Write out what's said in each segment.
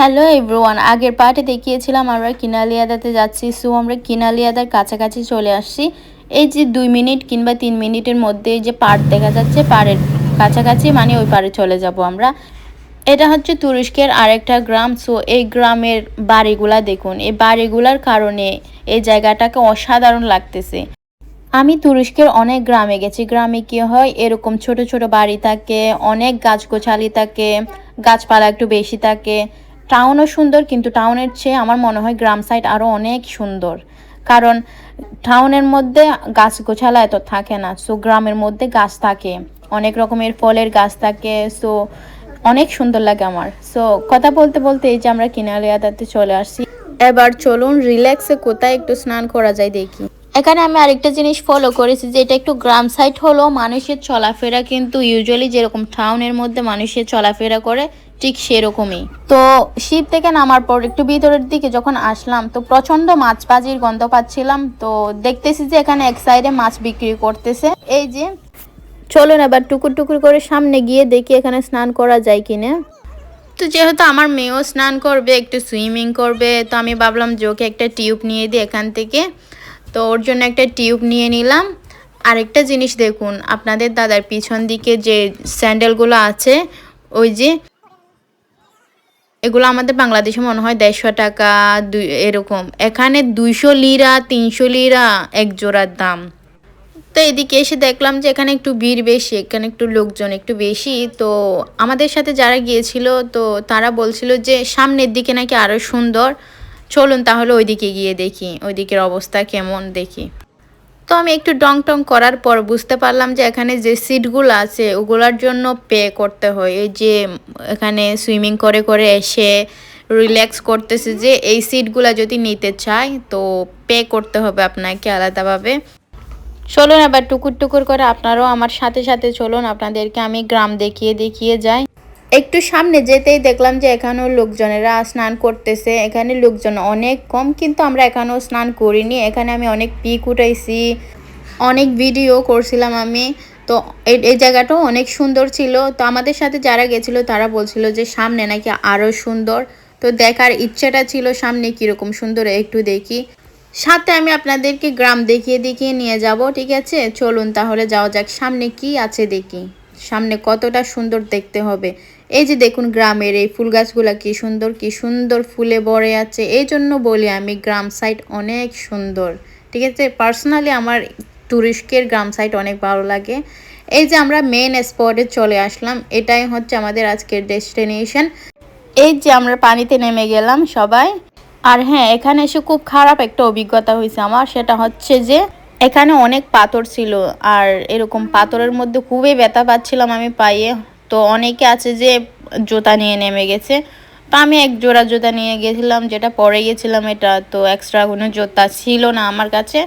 Hello everyone আগের পার্টে দেখিয়েছিলাম আমরা কিনালিয়াদাতে যাচ্ছি। সো, আমরা কিনালিয়াদার কাছাকাছি চলে আসছি। এই যে দুই মিনিট কিংবা তিন মিনিটের মধ্যে যে পার্ট দেখা যাচ্ছে, পাড়ের কাছাকাছি মানে ওই পাড়ে চলে যাব আমরা। এটা হচ্ছে তুরস্কের আরেকটা গ্রাম। সো, এই গ্রামের বাড়িগুলা দেখুন। এই বাড়িগুলার কারণে এই জায়গাটাকে অসাধারণ লাগতেছে। আমি তুরস্কের অনেক গ্রামে গেছি। গ্রামে কি হয়, এরকম ছোট ছোট বাড়ি থাকে, অনেক গাছগোছালি থাকে, গাছপালা একটু বেশি থাকে। টাউনও সুন্দর, কিন্তু টাউনের চেয়ে আমার মনে হয় গ্রাম সাইড আরও অনেক সুন্দর। কারণ টাউনের মধ্যে গাছ গোছালা এত থাকে না সো গ্রামের মধ্যে গাছ থাকে, অনেক রকমের ফলের গাছ থাকে সো অনেক সুন্দর লাগে আমার। সো কথা বলতে বলতে এই যে আমরা কিনালিয়াদাতে চলে আসছি, এবার চলুন রিল্যাক্সে কোথায় একটু স্নান করা যায় দেখি। এখানে আমি আরেকটা জিনিস ফলো করেছি যে এটা একটু গ্রাম সাইড হলো মানুষের চলাফেরা কিন্তু ইউজুয়ালি যেরকম টাউনের মধ্যে মানুষের চলাফেরা করে, ঠিক সেরকমই। তো শিপ থেকে নামার পর একটু ভিতরের দিকে যখন আসলাম, তো প্রচণ্ড মাছ বাজির গন্ধ পাচ্ছিলাম। তো দেখতেছি যে এখানে এক সাইডে মাছ বিক্রি করতেছে। এই যে, চলুন এবার টুকুর টুকুর করে সামনে গিয়ে দেখি এখানে স্নান করা যায় কিনা। তো যেহেতু আমার মেয়েও স্নান করবে, একটু সুইমিং করবে, তো আমি ভাবলাম যে ওকে একটা টিউব নিয়ে দিই এখান থেকে। তো ওর জন্য একটা টিউব নিয়ে নিলাম। আরেকটা জিনিস দেখুন, আপনাদের দাদার পিছন দিকে যে স্যান্ডেলগুলো আছে, ওই যে এগুলো আমাদের বাংলাদেশে মনে হয় দেড়শো টাকা, দুই, এরকম। এখানে দুইশো লিরা, তিনশো লিরা এক জোড়ার দাম। তো এদিকে এসে দেখলাম যে এখানে একটু ভিড় বেশি, এখানে একটু লোকজন একটু বেশি। তো আমাদের সাথে যারা গিয়েছিল, তো তারা বলছিল যে সামনের দিকে নাকি আরও সুন্দর। চলুন তাহলে ওইদিকে গিয়ে দেখি ওই দিকের অবস্থা কেমন দেখি। তো আমি একটু ডং টং করার পর বুঝতে পারলাম যে এখানে যে সিটগুলো আছে, ওগুলার জন্য পে করতে হয়। এই যে এখানে সুইমিং করে করে এসে রিল্যাক্স করতেছে যে এই সিটগুলো যদি নিতে চাই তো পে করতে হবে আপনাকে আলাদাভাবে। চলুন এবার টুকুর টুকুর করে আপনারাও আমার সাথে সাথে চলুন, আপনাদেরকে আমি গ্রাম দেখিয়ে দেখিয়ে যাই। একটু সামনে যেতেই দেখলাম যে এখানেও লোকজনেরা স্নান করতেছে। এখানে লোকজন অনেক কম, কিন্তু আমরা এখানেও স্নান করিনি। এখানে আমি অনেক পিক উঠাইছি, অনেক ভিডিও করছিলাম আমি। তো এই জায়গাটাও অনেক সুন্দর ছিল। তো আমাদের সাথে যারা গেছিল তারা বলছিল যে সামনে নাকি আরও সুন্দর। তো দেখার ইচ্ছেটা ছিল সামনে কীরকম সুন্দর একটু দেখি। সাথে আমি আপনাদেরকে গ্রাম দেখিয়ে দেখিয়ে নিয়ে যাব, ঠিক আছে? চলুন তাহলে যাওয়া যাক সামনে কি আছে দেখি। সামনে কতটা সুন্দর দেখতে হবে। এই যে দেখুন গ্রামের এই ফুল গাছগুলা কি সুন্দর কি সুন্দর ফুলে ভরে আছে। এই জন্য বলি আমি গ্রাম সাইড অনেক সুন্দর, ঠিক আছে? পার্সোনালি আমার তুরস্কের গ্রাম সাইড অনেক ভালো লাগে। এই যে আমরা মেন স্পটে চলে আসলাম, এটাই হচ্ছে আমাদের আজকের ডেস্টিনেশন এই যে আমরা পানিতে নেমে গেলাম সবাই। আর হ্যাঁ এখানে এসে খুব খারাপ একটা অভিজ্ঞতা হয়েছে আমার, সেটা হচ্ছে যে এখানে অনেক পাথর ছিল, আর এরকম পাথরের মধ্যে খুবই ব্যথা পাচ্ছিলাম আমি পাইয়ে তো অনেকে আছে যে জুতা নিয়ে নেমে গেছে। তো আমি এক জোড়া জুতা নিয়ে গেছিলাম, যেটা পরে গেছিলাম এটা, তো এক্সট্রা কোনো জুতা ছিল না আমার কাছে।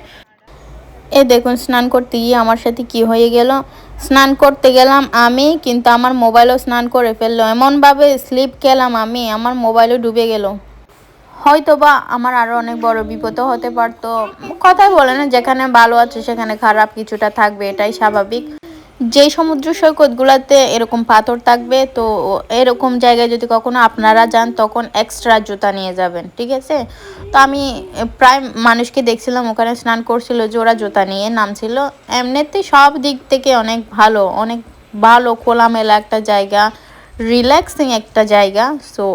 এ দেখুন, স্নান করতে গিয়ে আমার সাথে কি হয়ে গেল। স্নান করতে গেলাম আমি, কিন্তু আমার মোবাইলও স্নান করে ফেলল। এমনভাবে স্লিপ গেলাম আমি, আমার মোবাইলও ডুবে গেল। হয়তো বা আমার আরও অনেক বড় বিপদও হতে পারতো। কথাই বলে না, যেখানে ভালো আছে সেখানে খারাপ কিছুটা থাকবে, এটাই স্বাভাবিক। যে সমুদ্র সৈকতগুলোতে এরকম পাথর থাকবে, তো এরকম জায়গায় যদি কখনো আপনারা যান, তখন এক্সট্রা জুতা নিয়ে যাবেন, ঠিক আছে? তো আমি প্রায় মানুষকে দেখছিলাম, ওখানে স্নান করছিল যে ওরা জুতা নিয়ে নামছিল। এমনিতে সব দিক থেকে অনেক ভালো অনেক ভালো, খোলামেলা একটা জায়গা রিল্যাক্সিং একটা জায়গা। সো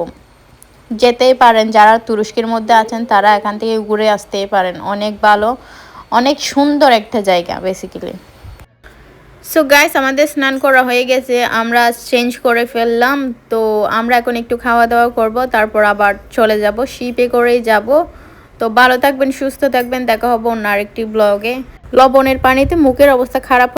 যেতেই পারেন, যারা তুরস্কের মধ্যে আছেন, তারা এখান থেকে ঘুরে আসতেই পারেন। অনেক ভালো, অনেক সুন্দর একটা জায়গা বেসিক্যালি সো গাইস আমাদের স্নান করা হয়ে গেছে, আমরা চেঞ্জ করে ফেললাম, তো আমরা এখন একটু খাওয়া দাওয়া করব, তারপর আবার চলে যাব শিপে করেই যাব। তো ভালো থাকবেন, সুস্থ থাকবেন, দেখা হব অন্য আরেকটি ব্লগে লবণের পানিতে মুখের অবস্থা খারাপ